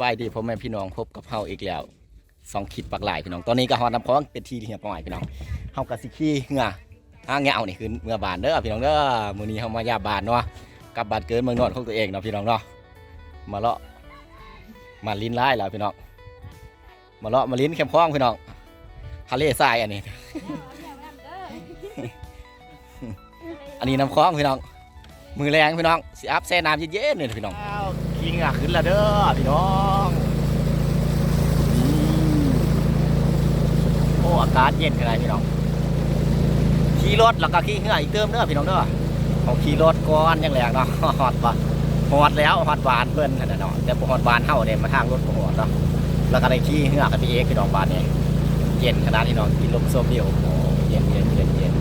บายดีพ่อแม่พี่น้องพบกับเฮาอีกแล้วสองขีดปักหลายพี่น้องตอนนี้ก็ฮอดน้ำพองเป็นทีเรียบร้อยพี่น้องเฮากะสิขี้เหงื่ออ้างเงานี่คือเมื่อบานเด้อพี่น้องเด้อมื้อนี้เฮามายาบานเนาะกับบานเกินเมืองนอนของตัวเองเนาะพี่น้องเนาะมาเลาะมาลิ้นไล่แล้วพี่น้องมาเลาะมาลิ้นเขมข้องพี่น้องทะเลทรายอันนี้ อันนี้น้ำคลองพี่น้องมือแรงพี่น้องสิอัพแซ่น้ำเย็นๆเนี่ยพี่น้อง ขี้เหงื่อขึ้นล้วเด้อพี่น้องอืมโอ้อากาศเย็นขนาดพี่น้องขี่รถแล้วก็ขี่เหงื่ออีกเติมเด้อพี่น้องเด้อเอาขี่รถก่อนยังแรงเนาะฮอดบ่ฮอดแล้วฮอดบานเพิ่นนั่นน่ะเนาะแต่บ่ฮอดบานเฮาเนี่ยมาทางรถบ่ฮอดเนาะแล้วก็ได้ขี่เหงื่อกันไปเองพี่น้องบานเนี้เย็นขนาดพี่น้องกินลมส้มเดียวโอ้เย็นเย็นเย็นเย็น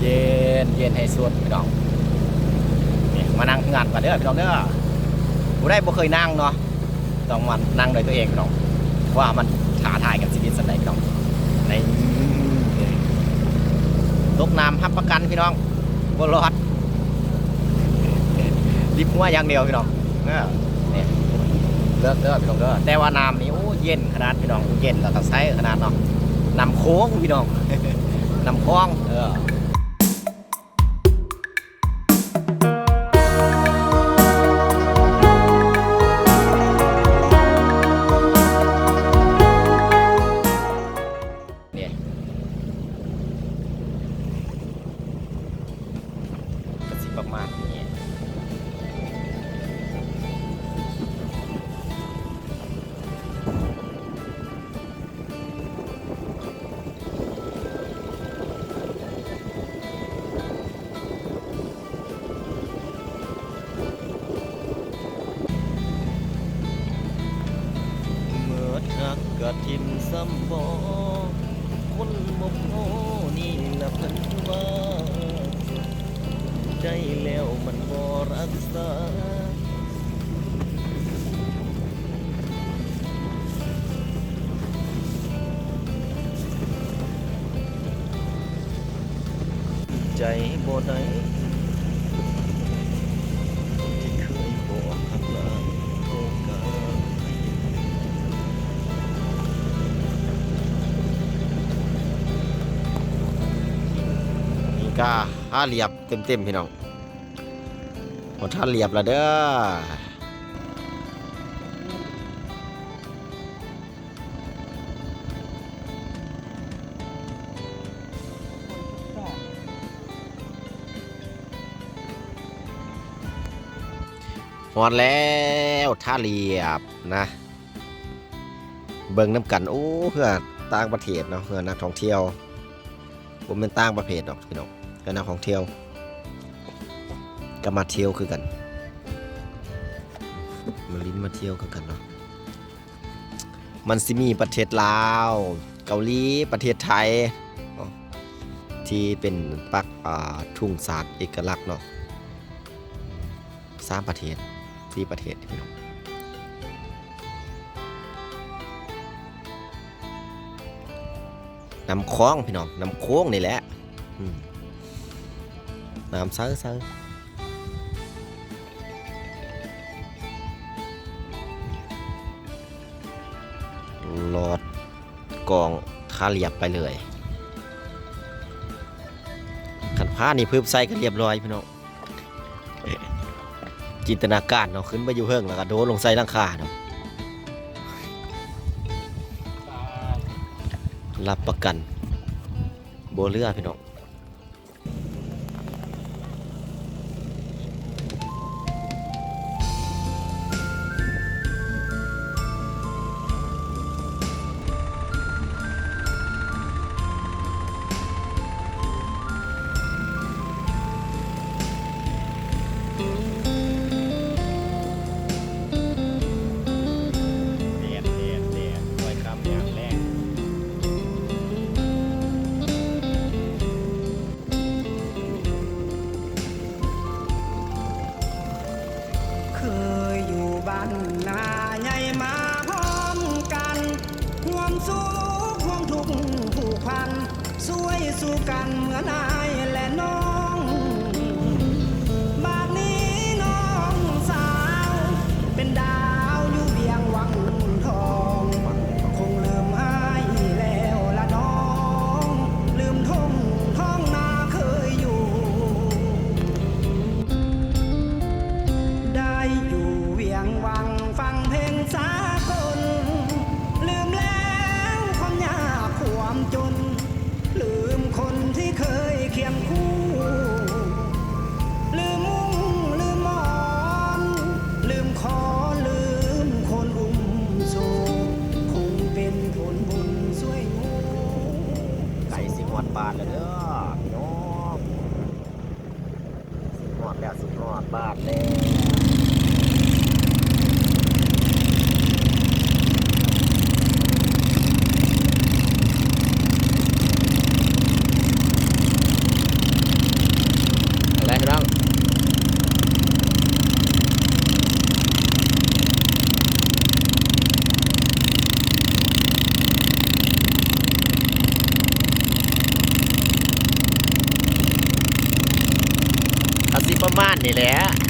เย็นเย็นให้สุดพี่น้องนี่มานั่งงานกันเด้อพี่น้องเด้อ ผู้ได้บ่เคยนั่งเนาะต้องมานั่งโดยตัวเองพี่น้องว่ามันท้าทายกับชีวิตสันใดพี่น้องในตกน้ำทับประกันพี่น้องบ่รอดริบหัวอย่างเดียวพี่น้องเออเนี่ยเลิกเด้อพี่น้องเด้อแต่ว่าน้ำนี่โอ้เย็นขนาดพี่น้องเย็นแล้วก็ใสขนาดเนาะน้ำโค้งพี่น้องน้ำคลองเออ บอคนบ่โง่นี่ละเพิ่นว่าใจแล้วมันบ่รักษาใจบ่ได้ ก็ห้าเหลียบเต็มๆพี่น้องหมดท่าเหลียบแล้วเด้อหอดแล้วท่าเหลียบนะ เบิ่งน้ำกันโอ้เพื่อต่างประเทศเนาะเพื่อนักท่องเที่ยวผมเป็นต่างประเภทดอกพี่น้อง ก็นักท่องเทียวก็มาเทียวคือกันมาลิ้นมาเที่ยวคือกันเนาะ มันสิมีประเทศลาว เกาหลีประเทศไทย ที่เป็นปักทุ่งศาสตร์เอกลักษณ์เนาะสามประเทศสี่ประเทศพี่น้องนำคลองพี่น้องนำโค้งนี่แหละ น้ำเซ้อเซ้อลอดกองคาเรียบไปเลยขันผ้านี่เพิ่มใส่กันเรียบร้อยพี่น้องจินตนาการเนาะขึ้นไปอยู่เฮิงแล้วก็โดนลงใส่ลังคาเนาะรับประกันโบเรือพี่น้อง สุขห่วมทุกข์ผูกพันสวยสู้กันเหมือนนายและน้อง นี่แหละ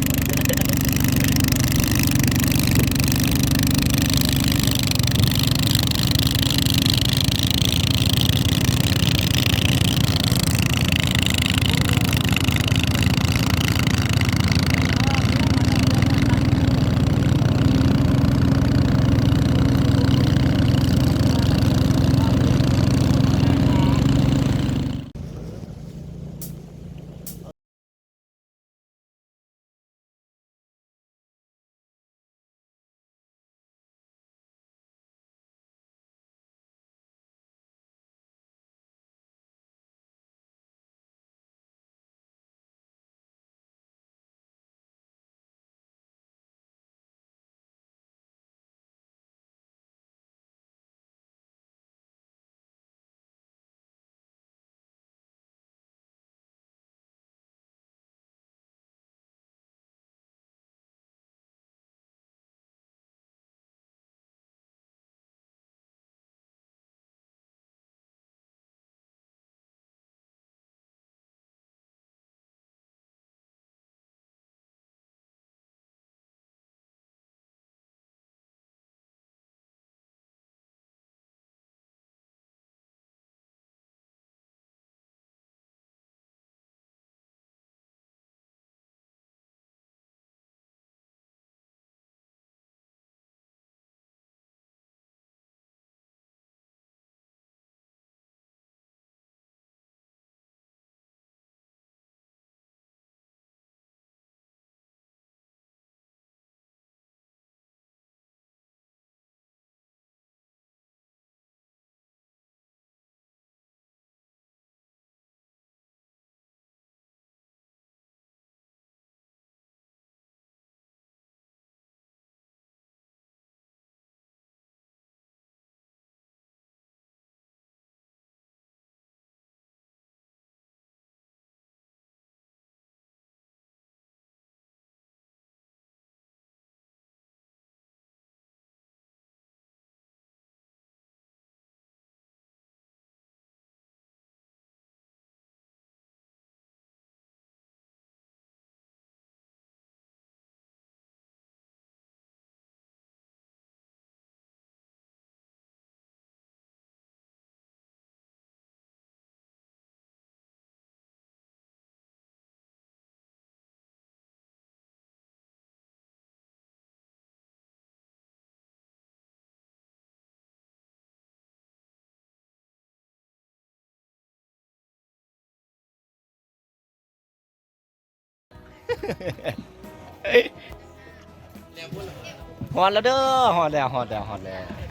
หอนแล้วเด้อหอนแล้วหอนแล้วหอนแล้ว